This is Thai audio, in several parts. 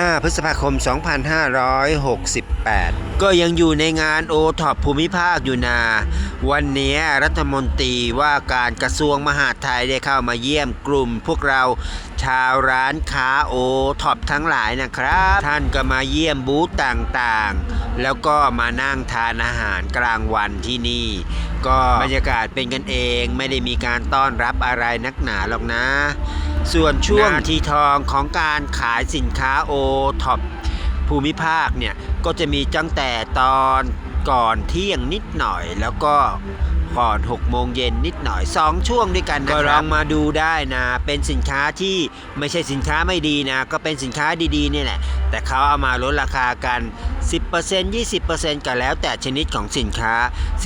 5 พฤษภาคม 2568 ก็ยังอยู่ในงานโอท็อปภูมิภาคอยู่นา วันนี้รัฐมนตรีว่าการกระทรวงมหาดไทยได้เข้ามาเยี่ยมกลุ่มพวกเราชาวร้านค้าโอท็อปทั้งหลายนะครับ ท่านก็มาเยี่ยมบูธต่างๆ แล้วก็มานั่งทานอาหารกลางวันที่นี่ ก็บรรยากาศเป็นกันเองไม่ได้มีการต้อนรับอะไรนักหนาหรอกนะ ส่วนช่วงนาทีทองของการขายสินค้าโอท็อปภูมิภาคเนี่ย ก็จะมีตั้งแต่ตอนก่อนเที่ยงนิดหน่อยแล้วก็ ก่อน6โมงเย็นนิดหน่อย 2 ช่วงด้วยกันนะครับก็ลองมาดูได้นะ เป็นสินค้าที่ไม่ใช่สินค้าไม่ดีนะ ก็เป็นสินค้าดีๆนี่แหละ แต่เขาเอามาลดราคากัน 10% 20%ก็แล้วแต่ชนิดของสินค้า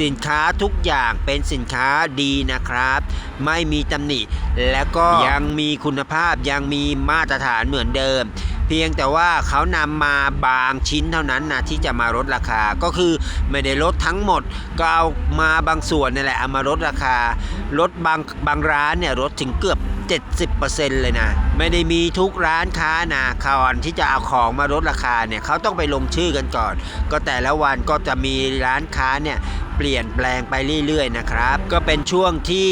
สินค้าทุกอย่างเป็นสินค้าดีนะครับ ไม่มีตำหนิ แล้วก็ยังมีคุณภาพยังมีมาตรฐานเหมือนเดิม เพียงแต่ว่าเขานำมาบางชิ้นเท่านั้นนะที่จะมาลดราคาก็คือไม่ได้ลดทั้งหมดก็เอามาบางส่วนนี่แหละเอามาลดราคาลดบางบางร้านเนี่ยลดถึงเกือบ70%เลยนะ ไม่ได้มีทุกร้านค้านะก่อนที่จะเอาของมาลดราคาเนี่ยเขาต้องไปลงชื่อกันก่อน ก็แต่ละวันก็จะมีร้านค้าเนี่ยเปลี่ยนแปลงไปเรื่อยๆนะครับ ก็เป็นช่วงที่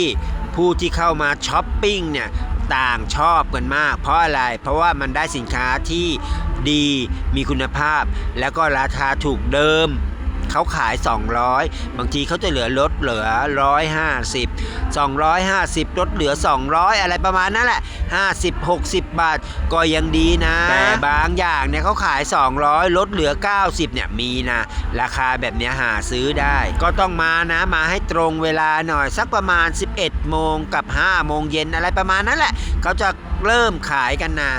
ผู้ที่เข้ามาช้อปปิ้งเนี่ย ต่างชอบกันมาก เพราะอะไร เพราะว่ามันได้สินค้าที่ดีมีคุณภาพ แล้วก็ราคาถูกเดิม เขาขาย 200 บางทีเขาจะเหลือลดเหลือ 150 250 ลดเหลือ 200 อะไรประมาณนั้นแหละ 50 60 บาท ก็ยังดีนะ แต่บางอย่างเนี่ยเขาขาย 200 ลดเหลือ 90 เนี่ยมีนะ ราคาแบบเนี้ยหาซื้อได้ ก็ต้องมานะมาให้ตรงเวลาหน่อยสักประมาณ 11 โมงกับ 5 โมงเย็นอะไรประมาณนั้นแหละเขาจะ เริ่มขายกันนะ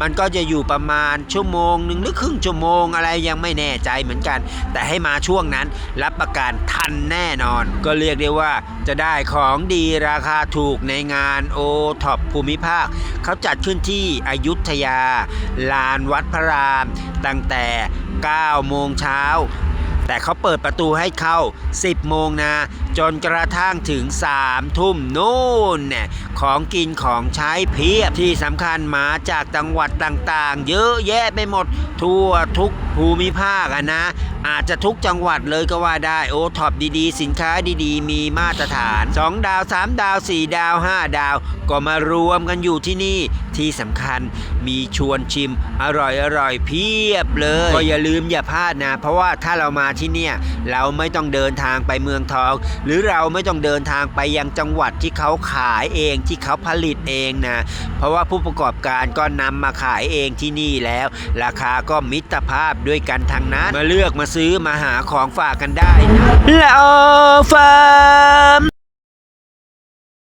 มันก็จะอยู่ประมาณชั่วโมงหนึ่งหรือครึ่งชั่วโมงอะไรยังไม่แน่ใจเหมือนกัน แต่ให้มาช่วงนั้นรับประกันทันแน่นอน ก็เรียกได้ว่าจะได้ของดีราคาถูกในงานโอท็อปภูมิภาค เขาจัดขึ้นที่อยุธยา ลานวัดพระราม ตั้งแต่ 9 โมงเช้า แต่เขาเปิดประตูให้เข้า 10 โมงนะ จนกระทั่งถึง 3 ทุ่มนู่นเนี่ยของกินของใช้เพียบที่สำคัญมาจากจังหวัดต่างๆ เยอะแยะไปหมดทั่วทุกภูมิภาคอะนะ อาจจะทุกจังหวัดเลยก็ว่าได้โอท็อปดีๆ สินค้าดีๆ มีมาตรฐาน 2 ดาว 3 ดาว 4 ดาว 5 ดาว ก็มารวมกันอยู่ที่นี่ที่สำคัญมีชวนชิมอร่อยอร่อยๆเพียบเลย ก็อย่าลืมอย่าพลาดนะ เพราะว่าถ้าเรามาที่เนี่ย เราไม่ต้องเดินทางไปเมืองทอง หรือเราไม่ต้องเดินทางไปยังจังหวัดที่เขาขายเองที่เขาผลิตเองนะ เพราะว่าผู้ประกอบการก็นำมาขายเองที่นี่แล้ว ราคาก็มิตรภาพด้วยกันทางนั้นมาเลือกมาซื้อื้อมาหาของฝากกันได้นะล้วอฟาร์ม